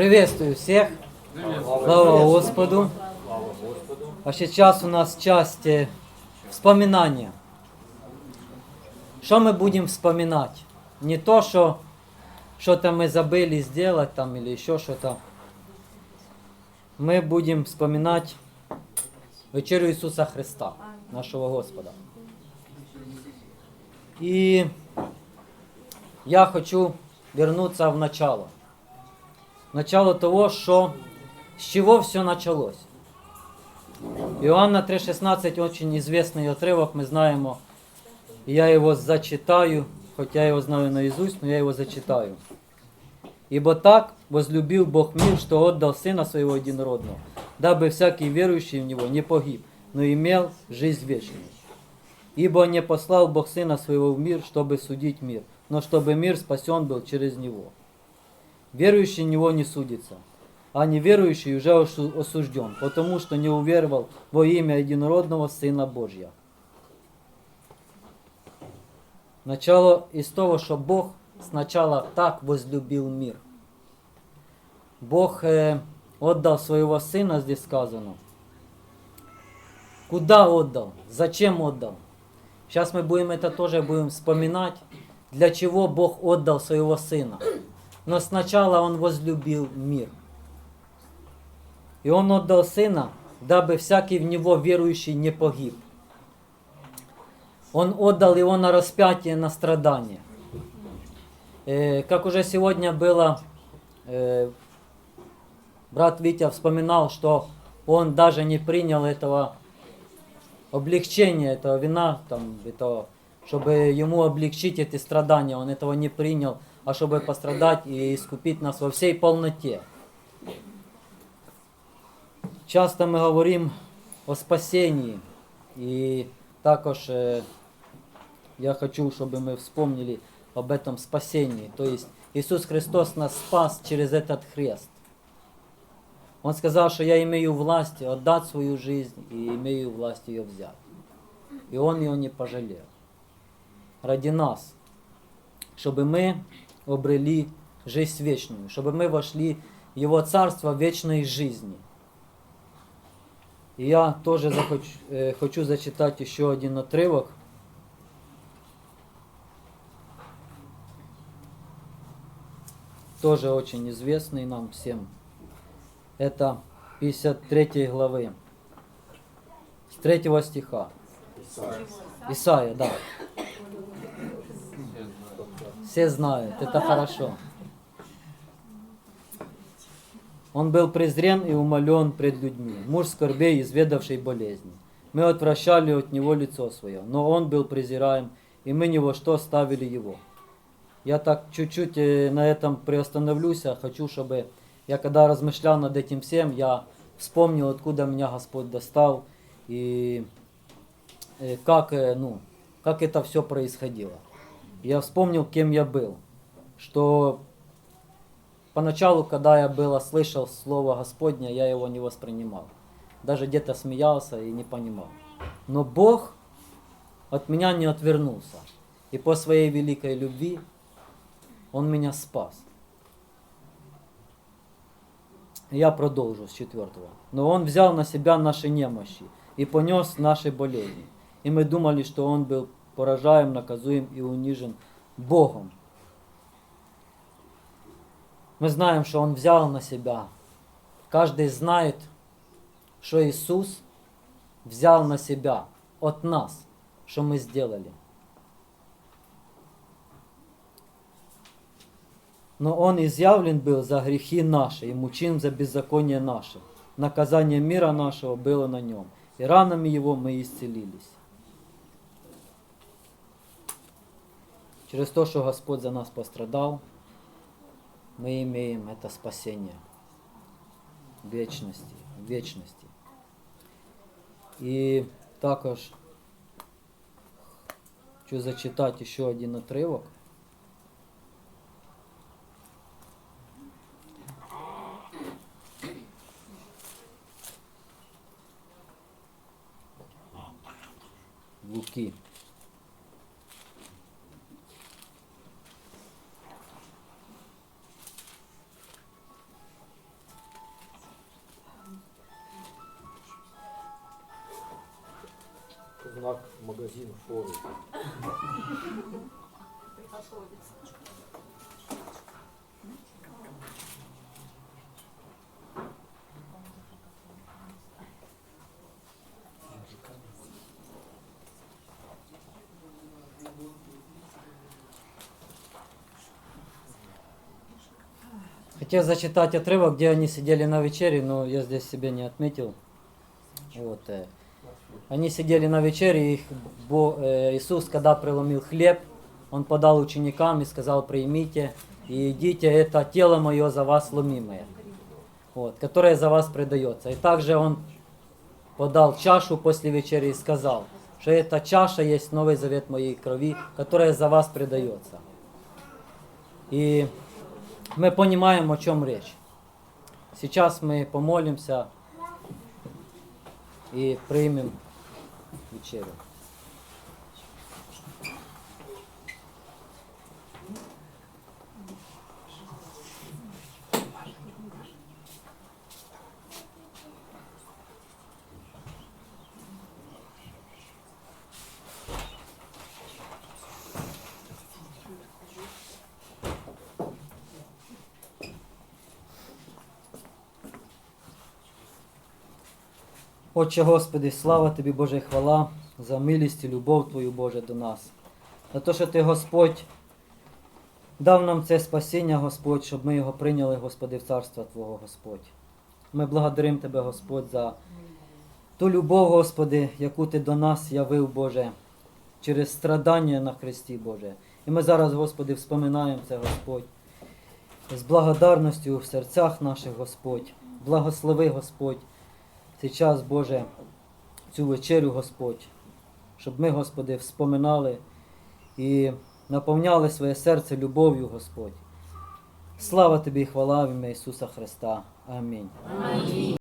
Приветствую всех. Слава Господу. А сейчас у нас часть э, вспоминания. Что мы будем вспоминать? Не то, что что-то мы забыли сделать там или еще что-то. Мы будем вспоминать вечерю Иисуса Христа, нашего Господа. И я хочу вернуться в начало. Начало того, що, з чего все началось. Иоанна 3,16 очень известный отрывок, мы знаем, я его зачитаю, хотя я его знаю наизусть, но я его зачитаю. Ибо так возлюбил Бог мир, что отдал Сына Своего Единородного, дабы всякий верующий в Него не погиб, но имел жизнь вечную. Ибо не послал Бог Сына Своего в мир, чтобы судить мир, но чтобы мир спасен был через Него. Верующий Него не судится, а неверующий уже осу- осужден, потому что не уверовал во имя Единородного Сына Божьего. Начало из того, что Бог сначала так возлюбил мир. Бог э, отдал своего Сына, здесь сказано. Куда отдал? Зачем отдал? Сейчас мы будем это тоже будем вспоминать, для чего Бог отдал своего Сына. Но сначала Он возлюбил мир. И Он отдал Сына, дабы всякий в Него верующий не погиб. Он отдал Его на распятие, на страдание. Э, как уже сегодня было, э, брат Витя вспоминал, что он даже не принял этого облегчения, этого вина, там, этого, чтобы ему облегчить эти страдания. Он этого не принял, а чтобы пострадать и искупить нас во всей полноте. Часто ми говоримо о спасенні. І також е, я хочу, щоб ми вспомнили об этом спасении. То есть Иисус Христос нас спас через этот хрест. Он сказал, что я имею власть отдать свою жизнь и имею власть ее взять. И Он ее не пожалел. Ради нас. Чтобы мы обрели жизнь вечную. Чтобы мы вошли в Его Царство вечной жизни. И я тоже захоч, э, хочу зачитать еще один отрывок. Тоже очень известный нам всем. Это 53 главы. С 3 стиха. Исайя, да. Все знают, это хорошо. Он был презрен и умолен пред людьми, муж скорбей, изведавший болезни. Мы отвращали от него лицо свое, но он был презираем, и мы ни во что ставили его. Я так чуть-чуть э, на этом приостановлюсь, а хочу, чтобы я когда размышлял над этим всем, я вспомнил, откуда меня Господь достал, и э, как, э, ну, как это все происходило. Я вспомнил, кем я был, что Поначалу, когда я было слышал Слово Господне, я его не воспринимал. Даже где-то смеялся и не понимал. Но Бог от меня не отвернулся. И по своей великой любви Он меня спас. Я продолжу с четвертого. Но Он взял на себя наши немощи и понес наши болезни. И мы думали, что Он был поражаем, наказуем и унижен Богом. Мы знаем, что Он взял на себя. Каждый знает, что Иисус взял на себя от нас, что мы сделали. Но Он изъявлен был за грехи наши и мучим за беззаконие наше. Наказание мира нашего было на Нем, и ранами Его мы исцелились. Через то, что Господь за нас пострадал, мы имеем это спасение в вечности, в вечности. І також хочу зачитати ще один отрывок. Луки. НАК магазин форум. Хотел зачитать отрывок, где они сидели на вечере, но я здесь себе не отметил. Вот. э. Они сидели на вечере, и их Бо- э, Иисус, когда преломил хлеб, Он подал ученикам и сказал, примите и идите, это тело мое за вас ломимое, вот, которое за вас предается. И также Он подал чашу после вечери и сказал, что эта чаша есть новый завет моей крови, которая за вас предается. И мы понимаем, о чем речь. Сейчас мы помолимся и примем вечерю. Отче Господи, слава Тобі, Боже, і хвала за милість і любов Твою, Боже, до нас. За те, що Ти, Господь, дав нам це спасіння, Господь, щоб ми його прийняли, Господи, в царство Твого, Господь. Ми благодаримо Тебе, Господь, за ту любов, Господи, яку Ти до нас явив, Боже, через страдання на Христі, Боже. І ми зараз, Господи, вспоминаємо це, Господь, з благодарністю в серцях наших, Господь. Благослови, Господь, Сейчас, Боже, цю вечерю, Господь, щоб ми, Господи, вспоминали і наповняли своє серце любов'ю, Господь. Слава Тобі і хвала в ім'я Ісуса Христа. Амінь.